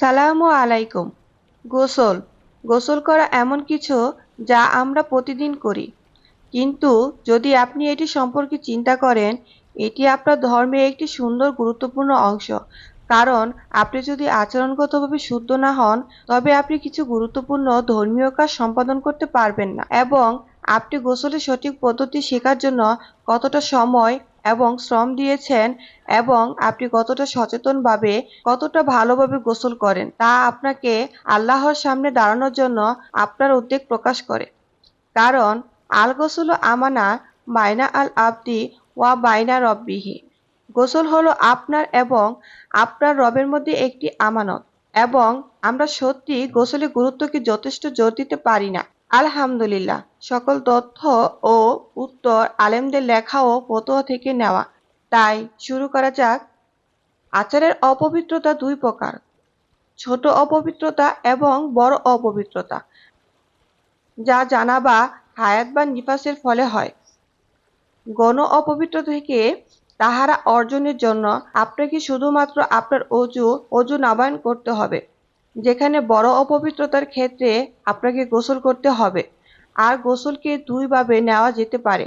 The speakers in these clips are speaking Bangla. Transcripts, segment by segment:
সালামু আলাইকুম। গোসল। গোসল করা এমন কিছু যা আমরা প্রতিদিন করি। কিন্তু যদি আপনি এটি সম্পর্কে চিন্তা করেন, এটি আপনার ধর্মের একটি সুন্দর গুরুত্বপূর্ণ অংশ। কারণ আপনি যদি আচরণগতভাবে শুদ্ধ না হন, তবে আপনি কিছু গুরুত্বপূর্ণ ধর্মীয় কাজ সম্পাদন করতে পারবেন না। এবং আপনি গোসলের সঠিক পদ্ধতি শেখার জন্য কতটা সময় এবং শ্রম দিয়েছেন এবং আপনি কতটা সচেতনভাবে, কতটা ভালোভাবে গোসল করেন, তা আপনাকে আল্লাহর সামনে দাঁড়ানোর জন্য আপনার উদ্বেগ প্রকাশ করে। কারণ আল গোসল আমানা বাইনা আল আবদি ওয়া বাইনা রব্বিহি। গোসল হলো আপনার এবং আপনার রবের মধ্যে একটি আমানত। এবং আমরা সত্যি গোসলের গুরুত্বকে যথেষ্ট জোর দিতে পারি না। আলহামদুলিল্লাহ, সকল তথ্য ও উত্তর আলেমদের লেখা ও ফতোয়া থেকে নেওয়া। তাই শুরু করা যাক। আচারের অপবিত্রতা দুই প্রকার, ছোট অপবিত্রতা এবং বড় অপবিত্রতা। যা জানা বা হায়াত বা নিফাসের ফলে হয়। গণ অপবিত্র থেকে তাহারা অর্জনের জন্য আপনাকে শুধুমাত্র আপনার অজু অজু নাবায়ন করতে হবে। যেখানে বড় অপবিত্রতার ক্ষেত্রে আপনাকে গোসল করতে হবে। আর গোসলকে দুইভাবে নেওয়া যেতে পারে।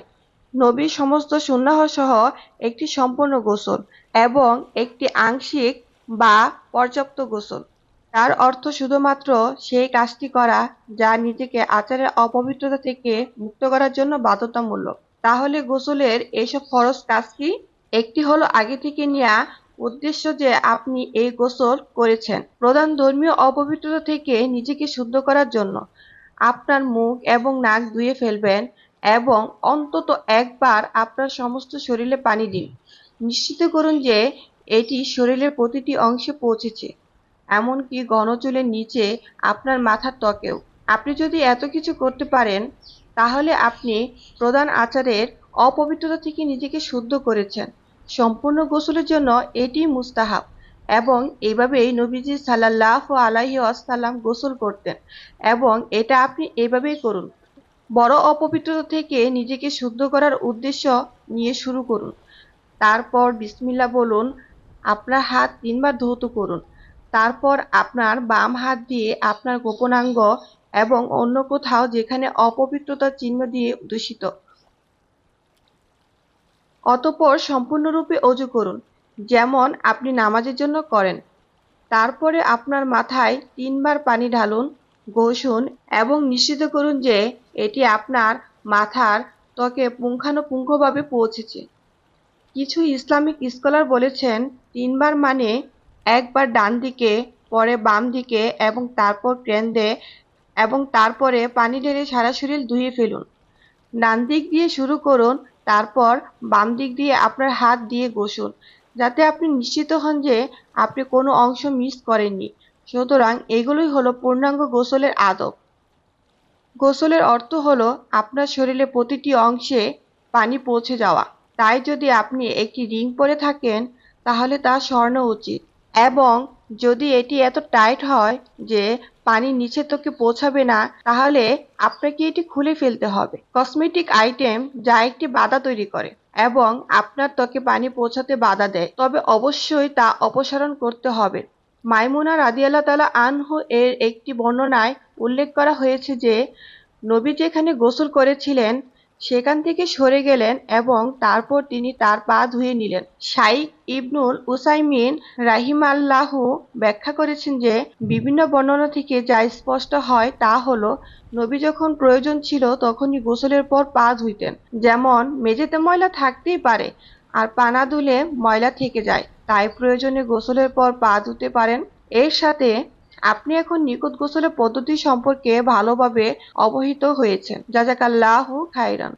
নবীর সমস্ত সুন্নাহ সহ একটি সম্পূর্ণ গোসল এবং একটি আংশিক বা পর্যাপ্ত গোসল। তার অর্থ শুধুমাত্র সেই কাজটি করা যা নিজেকে আচারের অপবিত্রতা থেকে মুক্ত করার জন্য বাধ্যতামূলক। তাহলে গোসলের এইসব ফরজ কাজ কি? একটি হলো আগে থেকে নেওয়া উদ্দেশ্য যে আপনি এই গোসল করেছেন। প্রধান ধর্মীয় অপবিত্রতা থেকে নিজেকে শুদ্ধ করার জন্য আপনার মুখ এবং নাক ধুয়ে ফেলবেন এবং অন্তত একবার আপনার সমস্ত শরীরে পানি দিন। নিশ্চিত করুন যে এটি শরীরের প্রতিটি অংশে পৌঁছেছে, এমনকি গণচুলের নিচে আপনার মাথার ত্বকেও। আপনি যদি এত কিছু করতে পারেন, তাহলে আপনি প্রধান আচারের অপবিত্রতা থেকে নিজেকে শুদ্ধ করেছেন। সম্পূর্ণ গোসলের জন্য এটি মুস্তাহাব এবং এইভাবেই নবীজি সাল্লাহ আলাহি আসাল্লাম গোসল করতেন এবং এটা আপনি এভাবেই করুন। বড় অপবিত্রতা থেকে নিজেকে শুদ্ধ করার উদ্দেশ্য নিয়ে শুরু করুন। তারপর বিসমিল্লা বলুন, আপনার হাত তিনবার ধৌত করুন। তারপর আপনার বাম হাত দিয়ে আপনার গোপনাঙ্গ এবং অন্য কোথাও যেখানে অপবিত্রতার চিহ্ন দিয়ে দূষিত। অতঃপর সম্পূর্ণরূপে অজু করুন, যেমন আপনি নামাজের জন্য করেন। তারপরে আপনার মাথায় তিনবার পানি ঢালুন, ঘষুন এবং নিশ্চিত করুন যে এটি আপনার মাথার ত্বকে পুঙ্খানুপুঙ্খভাবে পৌঁছেছে। কিছু ইসলামিক স্কলার বলেছেন, তিনবার মানে একবার ডান দিকে পরে বাম দিকে এবং তারপর কেন্দ্রে এবং তারপরে পানি ঢেলে সারা শরীর ধুয়ে ফেলুন। ডান দিক দিয়ে শুরু করুন তারপর বাম দিক দিয়ে আপনার হাত দিয়ে ঘষুন যাতে আপনি নিশ্চিত হন যে আপনি কোনো অংশ মিস করেননি। সুতরাং এগুলোই হলো পূর্ণাঙ্গ গোসলের আদব। গোসলের অর্থ হলো আপনার শরীরে প্রতিটি অংশে পানি পৌঁছে যাওয়া। তাই যদি আপনি একটি রিং পরে থাকেন, তাহলে তা স্বর্ণ উচিত। এবং যদি এটি এত টাইট হয় যে পানি নিচে তোকে পৌঁছাবে না, তাহলে আপনাকে এটি খুলে ফেলতে হবে। কসমেটিক আইটেম যা একটি বাধা তৈরি করে এবং আপনার ত্বকে পানি পৌঁছাতে বাধা দেয়, তবে অবশ্যই তা অপসারণ করতে হবে। মাইমুনা রাদিয়াল্লাহ তালা আনহু এর একটি বর্ণনায় উল্লেখ করা হয়েছে যে, নবী যেখানে গোসল করেছিলেন সেখান থেকে সরে গেলেন এবং তারপর তিনি তার পা ধুয়ে নিলেন। শাইক ইবনুল উসাইমিন রাহিমাল্লাহু ব্যাখ্যা করেছেন যে, বিভিন্ন বর্ণনা থেকে যা স্পষ্ট হয় তা হলো, নবী যখন প্রয়োজন ছিল তখনই গোসলের পর পা ধুইতেন। যেমন, মেঝেতে ময়লা থাকতেই পারে, আর পানা ধুলে ময়লা থেকে যায়। তাই প্রয়োজনে গোসলের পর পা ধুতে পারেন। এর সাথে আপনি এখন নিকট গোসলের পদ্ধতি সম্পর্কে ভালোভাবে অবহিত হয়েছেন। জাজাকাল্লাহু খাইরান